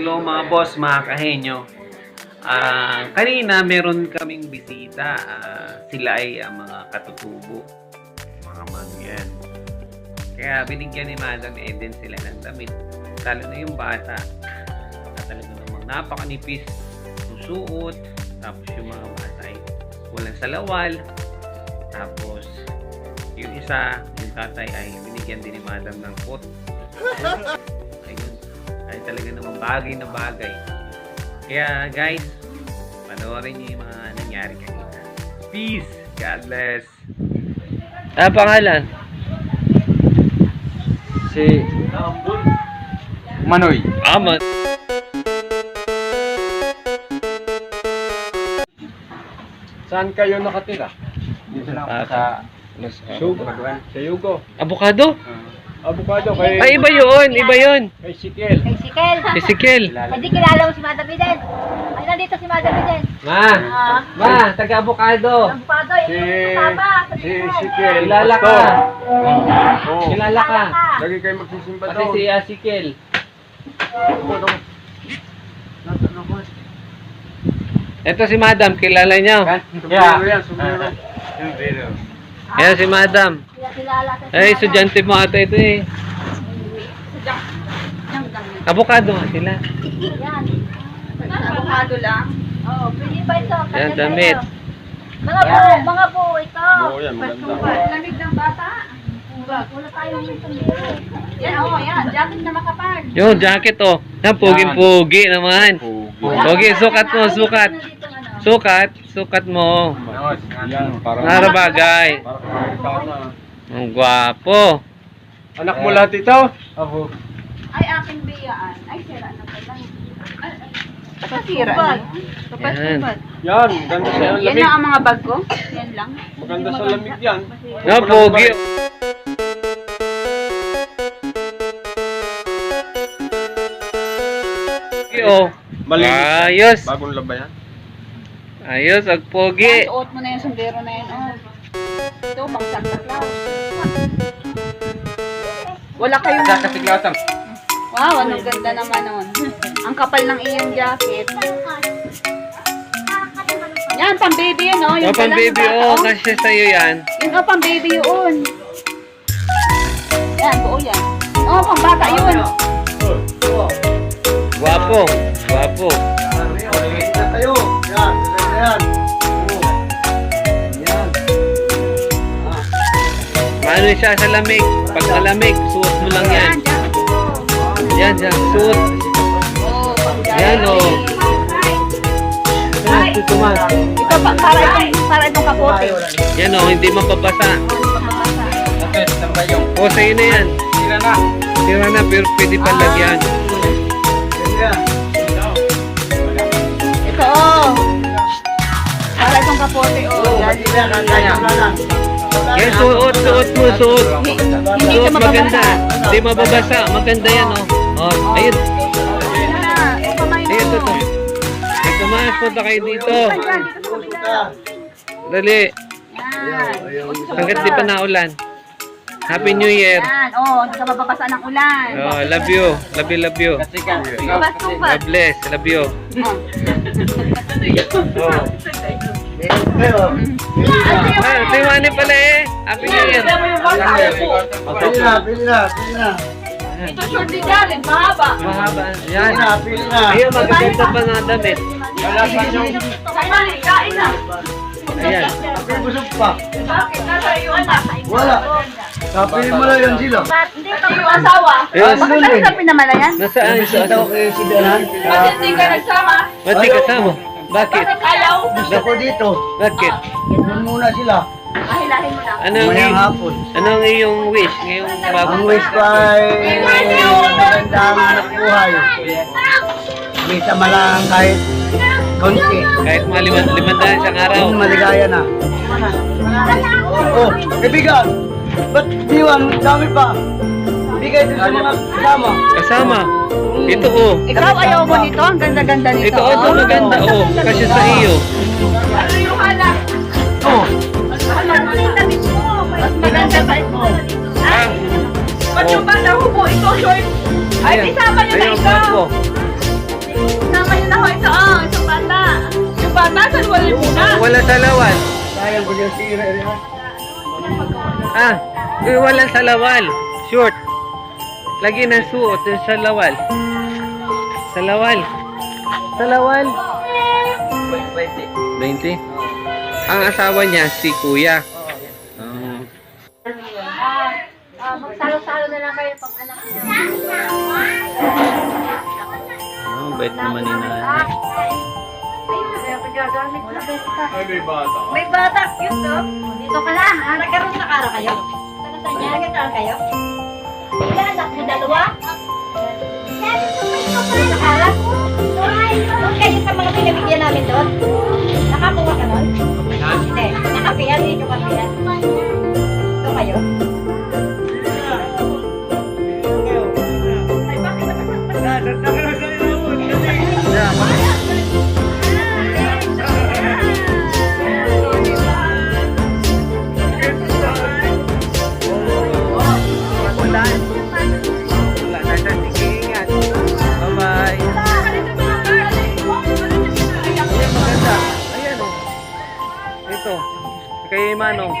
Hello mga boss, mga kahenyo. Ah, kanina meron kaming bisita. Ah, sila ay ang mga katutubo. Mga mangyan. Kaya binigyan ni Madam Eden sila ng damit. Lalo na yung bata. Na talaga namang napakanipis ng suot. Tapos yung mga bata ay walang salawal. Tapos yung isa, yung tatay ay binigyan din ni Madam ng pot. Ay talaga namang bagay na bagay. Kaya guys, panoorin niyo yung mga nangyari kanina. Peace! God bless! Ah, pangalan? Si Manoy. Aman. Saan kayo nakatira? Dito lang Ah, sa Sugo. Sa Yugo. Abukado? Avocado kay Ay, iba yun! Iba yun! kay Sikel. Kay Sikel. Ezekiel! Hindi kilala mo si Madam Eden. Ay, nandito si Madam Eden. Ma! Ah, Ma! Taga-abukado! ang bukado, Si yung si Sikel. Kilala ka. Pastor. Oo. Kilala ka! Lagi kayo magsisimba Pati doon. si Ezekiel. Ito si Madam, kilala niyo. Yan si Madam. Kaya ka si Ay, Madam. estudyante mo ata ito eh. Abukado nga sila. Yan. Avocado lang? Oo, pwede ba ito? Yan, damit. Mga po, mga po, ito. Oo, yan, maganda. Lamig ng bata. Wala tayong. Yan, oo, yan. Jacket na makapal. Yung jacket oh. Yan, puging-pugi naman. Pogi, sukat mo, sukat. Sukat, sukat mo. Yan, para bagay. Ang gwapo. Anak mo lahat ito? Ako. Ay, akin biyaan. Ay, sira na pala. Kasira na. Yan. Yan, ganda sa Yan lamig. lang ang mga bag ko. Yan lang. Maganda sa lamig yan. Yan, pogi. Pogi, oh. Malinis. Ayos. Bagong laba yan. Ayos, ang Yan, pogi. suot mo na yung sombrero na yan. Oh. Ito, pang Santa Claus. Wala kayong... Kasiklatan. Wow, anong ganda naman nun. Ang kapal ng iyong jacket. Yan, pang baby yun, oh. Oh, Yung pang pala, baby, bata, oh. Kasi sa'yo yan. Yun, oh, pang baby yun. Yan, buo yan. Oh, pang bata yun. Gwapo. Gwapo. Paano siya sa lamig? Pag malamig, suot mo lang yan. Yan, Yan. Suot. Oh, Yan, oh. Yan, ito pa, para itong, para itong kapote. Yan, oh. Hindi mapapasa. Okay, tamba yung. O, sa'yo na yan. Tira na. Tira na, pero pwede pa lagyan. Yan. Ito, oh. Para itong kapote, oh. Yan. Yan, suot, suot mo, suot. Hindi Suot, maganda. mababasa. Hindi mababasa. Maganda yan, oh. Oh, ayun. Ayun, ito, ito. Ay, tumaas, punta kayo dito. Dali. Hanggat di pa naulan. Happy New Year. Yan, oh. Hindi ka mababasa ng ulan. Oh, love you. Love you, love you. God bless. Love you. Ah, Tiwani pala eh. Happy New Year. Pili na, pili na, pili na. Ito short ni Jalen, mahaba. Mahaba. Yan. Pili na. Ayun, magaganda pa nga damit. Kalasan yung Kamay, kain na. Ayan. busog pa. Bakit? Nasa iyo na. Wala. Kapili mo lang yung sila. Hindi ka yung asawa. Ayun. Bakit tayo sa pinamalayan? Nasaan siya? kay si Danan. Bakit hindi ka nagsama? Ba't di kasama? Bakit? Ayaw. Ako dito. Bakit? Doon muna sila. Ahilahin mo. Ano ang, Mayang iyong, hapon. ano ang iyong wish ngayong Ang bagong wish ko ay magandang nakuhay. May sama lang kahit konti. Kahit mga lima, limandaan isang araw. Ang maligaya na. Oh, kaibigan! Ba't diwan? Dami pa. Bigay din sa mga kasama. Kasama. Ito oh. Ikaw ayaw mo nito? Ang ganda-ganda nito. Ito oh, ito maganda oh. Kasi sa iyo. Ano yung halak? Oh, Mas maganda pa ito. Ah. Ba't yung mo? Ito short. Ay, isama na Ayun, ikaw. gwapo. oh, ito oh, isang bata. Yung bata, saan wala yung muna? Wala salawal. Sayang ko yung sira. Ah, eh, wala salawal. Short. Lagi ng suot yung salawal. Salawal. Salawal. 20. Ang asawa niya, si Kuya. Um, Ah, magsalo-salo na lang kayo pag anak niya. oh, bait naman ni nanay. May bata, cute no? Dito ka lang? Nagkaroon sa kara kayo? Tagasan niya, nagkaroon kayo? Doon kayo sa mga pinabigyan namin doon? Nakakuha ka doon? Hindi. Nakapihan, dito kapihan. Kay Manong.